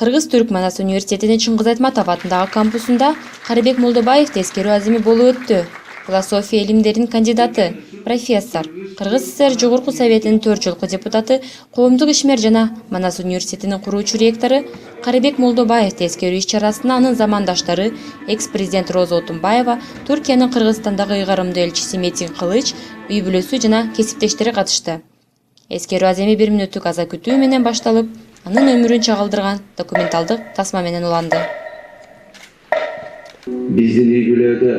кыргыз түрк манас университетинин чыңгыз айтматов атындагы кампусунда карыбек молдобаев эскерүү азими болуп өттү. Философия илимдеринин кандидаты профессор кыргыз сср жогорку советинин төрт жолку депутаты коомдук ишмер жана манас университетинин куруучу ректору карыбек молдобаевди эскерүү иш чарасына анын замандаштары экс президент роза отунбаева түркиянын кыргызстандагы ыйгарымдуу элчиси метин кылыч үй бүлөсү жана кесиптештери катышты. Эскерүү аземи бир мүнөттүк аза күтүү менен башталып анын өмүрүн чагылдырган документалдык тасма менен уланды биздин үй бүлөдө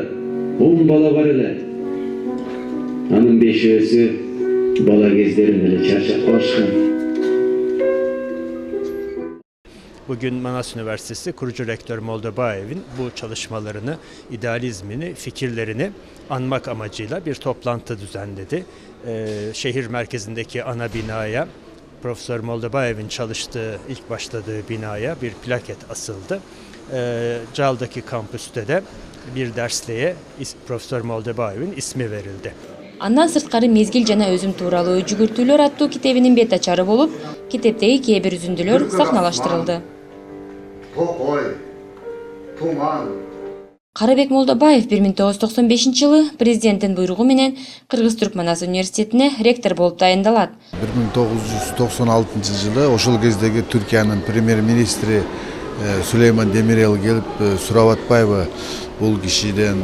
он бала бар эле анын бешөөсү бала кездеринде эле чарчап калышкан Bugün Manas Üniversitesi kurucu rektör Moldobaev'in bu çalışmalarını, idealizmini, fikirlerini anmak amacıyla bir toplantı düzenledi. Ee, şehir merkezindeki ana binaya, Profesör Moldobaev'in çalıştığı, ilk başladığı binaya bir plaket asıldı. Ee, Cal'daki kampüste de bir dersliğe is- Profesör Moldobaev'in ismi verildi. андан сырткары мезгил жана өзүм тууралуу жүгүртүүлөр аттуу китебинин бет ачары болуп китептеги кээ бир үзүндүлөр сахналаштырылды топой туман карыбек молдобаев бир миң тогуз жүз токсон бешинчи жылы президенттин буйругу менен кыргыз түрк манас университетине ректор болуп дайындалат 1996 жылы ошол кездеги түркиянын премьер министри э, сулейман демирел келип э, атпайбы бул кишиден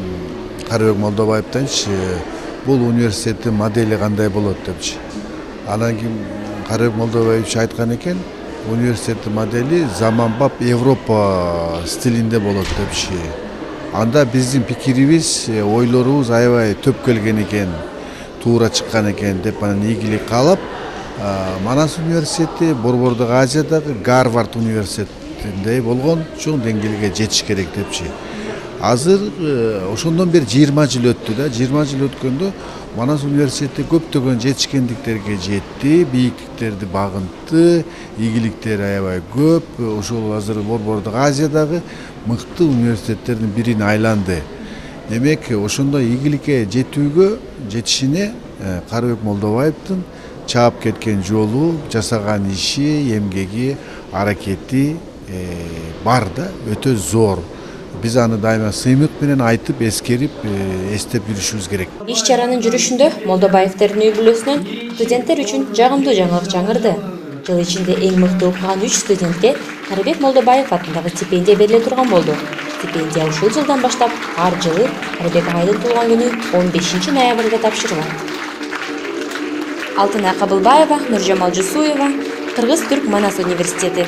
карыбек молдобаевденчи э, бул университеттин модели кандай болот депчи анан кийин карыбек молдобаевич айткан экен университеттин модели заманбап европа стилинде болот депчи анда биздин пикирибиз э, ойлорубуз аябай төп келген экен туура чыккан экен деп анан ийгилик каалап манас университети борбордук азиядагы гарвард университетиндей болгон чоң деңгээлге жетиш керек депчи азыр ошондон бери жыйырма жыл өттү да жыйырма жыл өткөндө манас университети көптөгөн жетишкендиктерге жетти бийиктиктерди багынты ийгиликтери аябай көп ошол азыр борбордук азиядагы мыкты университеттердин бирине айланды демек ошондой ийгиликке жетүүгө жетишине карыбек молдобаевдин чаап кеткен жолу жасаган иши эмгеги аракети бар да өтө зор биз аны дайыма сыймык менен айтып эскерип эстеп жүрүшүбүз керек. Иш чаранын жүрүшүндө молдобаевдердин үй бүлөсүнөн студенттер үчүн жагымдуу жаңылык жаңырды. Жыл ичинде эң мыкты окуган үч студентке карыбек молдобаев атындагы стипендия бериле турган болду. Стипендия ушул жылдан баштап ар жылы карыбек агайдын туулган күнү он бешинчи ноябрда тапшырылат. Алтынай кабылбаева нуржамал жусуева кыргыз түрк манас университети.